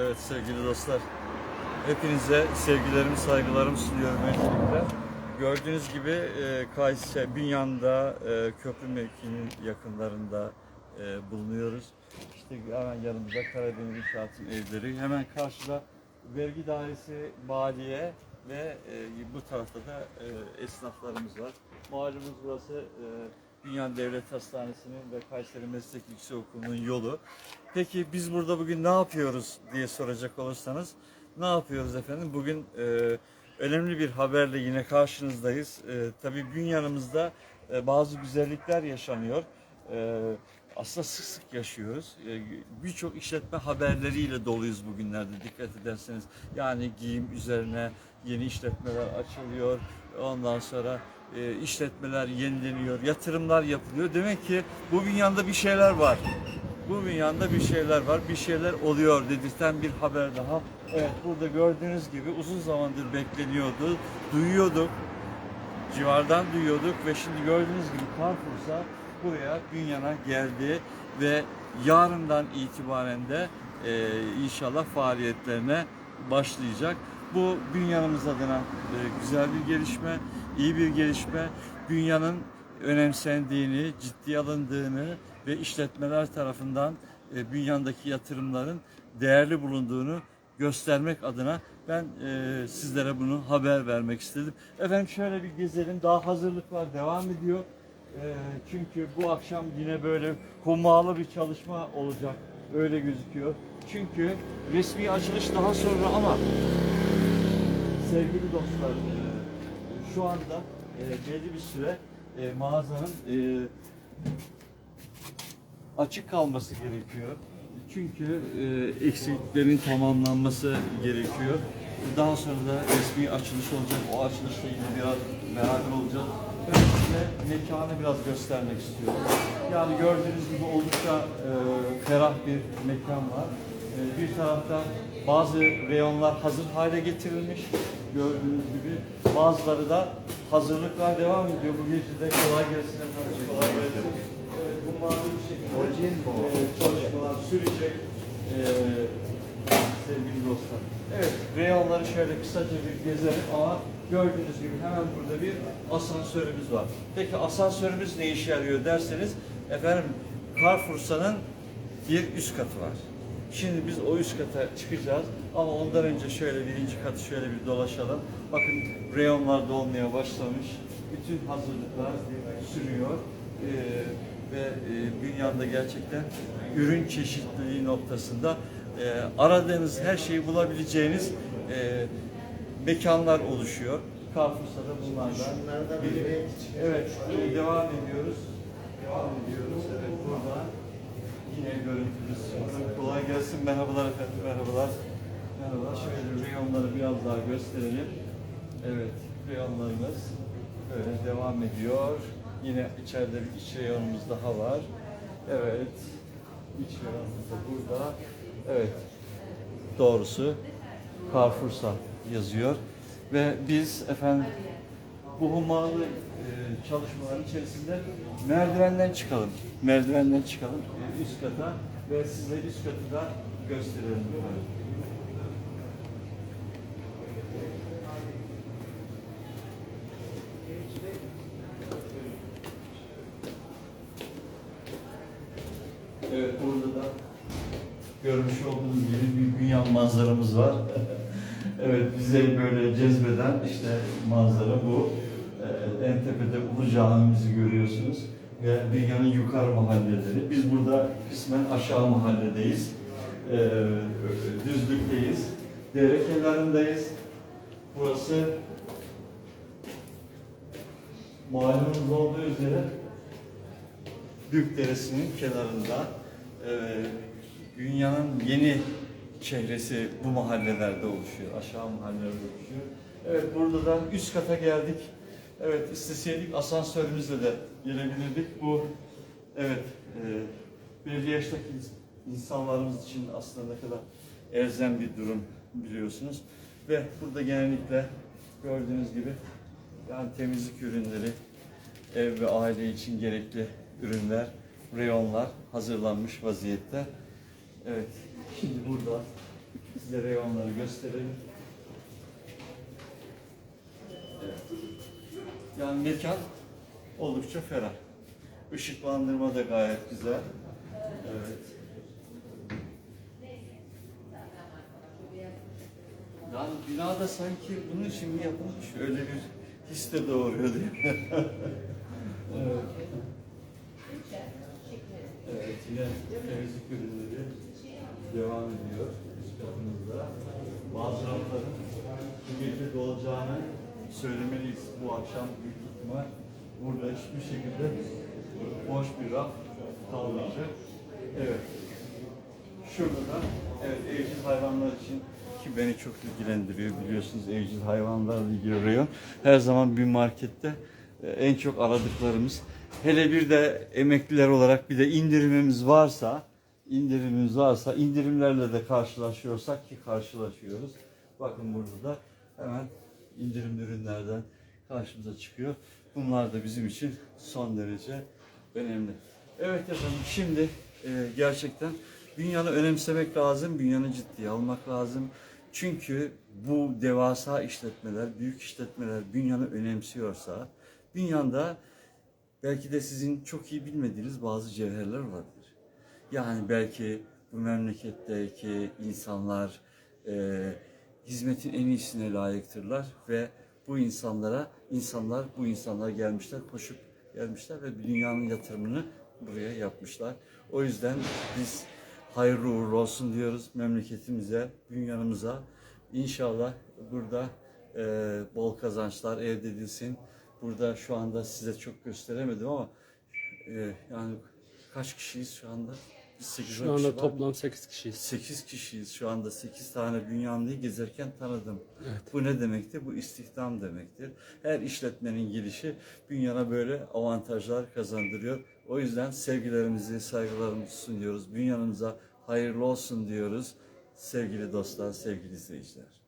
Evet sevgili dostlar. Hepinize sevgilerimi, saygılarımı sunuyorum öncelikle. Gördüğünüz gibi e, Kayseri, Bünyan'da e, köprü mevkinin yakınlarında e, bulunuyoruz. İşte hemen yanımızda Karadeniz İnşaat'ın evleri. Hemen karşıda vergi dairesi maliye ve e, bu tarafta da e, esnaflarımız var. Malumunuz burası e, Bünyan Devlet Hastanesi'nin ve Kayseri Meslek Yüksekokulu'nun yolu. Peki biz burada bugün ne yapıyoruz diye soracak olursanız ne yapıyoruz efendim? Bugün e, önemli bir haberle yine karşınızdayız. E, tabii Bünyan'ımızda e, bazı güzellikler yaşanıyor. E, aslında sık sık yaşıyoruz. E, Birçok işletme haberleriyle doluyuz bugünlerde dikkat ederseniz. Yani giyim üzerine yeni işletmeler açılıyor. Ondan sonra e, işletmeler yenileniyor, yatırımlar yapılıyor. Demek ki bu dünyada bir şeyler var. Bu dünyada bir şeyler var, bir şeyler oluyor dedirten bir haber daha. Evet burada gördüğünüz gibi uzun zamandır bekleniyordu, duyuyorduk civardan duyuyorduk ve şimdi gördüğünüz gibi Carrefour'sa buraya Bünyan'a geldi ve yarından itibaren de e, inşallah faaliyetlerine başlayacak. Bu Bünyan'ımız adına e, güzel bir gelişme, iyi bir gelişme. Bünyan'ın önemsendiğini, ciddiye alındığını ve işletmeler tarafından e, Bünyan'daki yatırımların değerli bulunduğunu göstermek adına ben e, sizlere bunu haber vermek istedim. Efendim şöyle bir gezelim. Daha hazırlıklar devam ediyor. E, çünkü bu akşam yine böyle hummalı bir çalışma olacak. Öyle gözüküyor. Çünkü resmi açılış daha sonra ama sevgili dostlar e, şu anda e, belli bir süre e, mağazanın e, açık kalması gerekiyor. Çünkü e, eksiklerin tamamlanması gerekiyor. Daha sonra da resmi açılış olacak. O açılışta yine biraz beraber olacağız. Ben size mekanı biraz göstermek istiyorum. Yani gördüğünüz gibi oldukça e, ferah bir mekan var. E, bir tarafta bazı reyonlar hazır hale getirilmiş. Gördüğünüz gibi bazıları da hazırlıklar devam ediyor. Bu gece de kolay gelsin efendim. Kolay gelsin. Evet, bu mavi bir şekilde e, çalışmalar sürecek e, sevgili dostlar. Evet, reyonları şöyle kısaca bir gezelim ama gördüğünüz gibi hemen burada bir asansörümüz var. Peki asansörümüz ne işe yarıyor derseniz efendim Carrefour'sanın bir üst katı var. Şimdi biz o üst kata çıkacağız ama ondan önce şöyle birinci katı şöyle bir dolaşalım. Bakın reyonlar dolmaya başlamış. Bütün hazırlıklar sürüyor. Ee, ve e, dünyada gerçekten ürün çeşitliliği noktasında e, aradığınız her şeyi bulabileceğiniz e, mekanlar oluşuyor. Carrefour'sa da bunlardan biri. Evet, devam ediyoruz. Devam ediyoruz. Evet, burada yine görüntümüz. Bakın Kolay gelsin. Merhabalar efendim. Merhabalar. Merhabalar. Şöyle reyonları biraz daha gösterelim. Evet, reyonlarımız böyle devam ediyor. Yine içeride bir iç reyonumuz daha var. Evet. İç reyonumuz da burada. Evet. Doğrusu Carrefour'sa yazıyor. Ve biz efendim bu hummalı e, çalışmaların içerisinde merdivenden çıkalım. Merdivenden çıkalım e, üst kata ve size üst katı da gösterelim. Evet burada da görmüş olduğunuz gibi bir dünya manzaramız var. evet bize böyle cezbeden işte manzara bu. Ee, en tepede Ulu Camimizi görüyorsunuz ve dünyanın yukarı mahalleleri. Biz burada kısmen aşağı mahalledeyiz. Ee, düzlükteyiz. Dere kenarındayız. Burası malumunuz olduğu üzere Büyük Deresi'nin kenarında e, dünyanın yeni çehresi bu mahallelerde oluşuyor. Aşağı mahallelerde oluşuyor. Evet burada da üst kata geldik. Evet isteseydik asansörümüzle de gelebilirdik. Bu evet e, belli yaştaki insanlarımız için aslında ne kadar elzem bir durum biliyorsunuz. Ve burada genellikle gördüğünüz gibi yani temizlik ürünleri, ev ve aile için gerekli ürünler, reyonlar hazırlanmış vaziyette. Evet, şimdi burada Size reyonları gösterelim. Evet. Yani mekan oldukça ferah. Işıklandırma da gayet güzel. Evet. Yani binada sanki bunun için mi yapılmış? Öyle bir his de doğuruyor mi? evet. Evet, yine temizlik ürünleri devam ediyor üst katımızda. Bazı rafların bu gece dolacağını söylemeliyiz. Bu akşam büyük ihtimal burada hiçbir şekilde boş bir raf kalmayacak. Evet. Şurada da evet evcil hayvanlar için ki beni çok ilgilendiriyor biliyorsunuz evcil hayvanlarla ilgili reyon. Her zaman bir markette e, en çok aradıklarımız. Hele bir de emekliler olarak bir de indirimimiz varsa, indirimimiz varsa, indirimlerle de karşılaşıyorsak ki karşılaşıyoruz. Bakın burada da hemen indirimli ürünlerden karşımıza çıkıyor. Bunlar da bizim için son derece önemli. Evet efendim şimdi e, gerçekten dünyanı önemsemek lazım, dünyanı ciddiye almak lazım. Çünkü bu devasa işletmeler, büyük işletmeler dünyanı önemsiyorsa, dünyada belki de sizin çok iyi bilmediğiniz bazı cevherler olabilir. Yani belki bu memleketteki insanlar e, hizmetin en iyisine layıktırlar ve bu insanlara, insanlar bu insanlar gelmişler, koşup gelmişler ve dünyanın yatırımını buraya yapmışlar. O yüzden biz hayırlı uğurlu olsun diyoruz memleketimize, dünyanımıza. İnşallah burada e, bol kazançlar elde edilsin. Burada şu anda size çok gösteremedim ama e, yani kaç kişiyiz şu anda? Biz sekiz, on Şu kişi anda toplam 8 kişiyiz. 8 kişiyiz şu anda 8 tane Bünyanlı'yı gezerken tanıdım. Evet. Bu ne demektir? Bu istihdam demektir. Her işletmenin gelişi Bünyan'a böyle avantajlar kazandırıyor. O yüzden sevgilerimizi, saygılarımızı sunuyoruz. Bünyanımıza hayırlı olsun diyoruz. Sevgili dostlar, sevgili izleyiciler.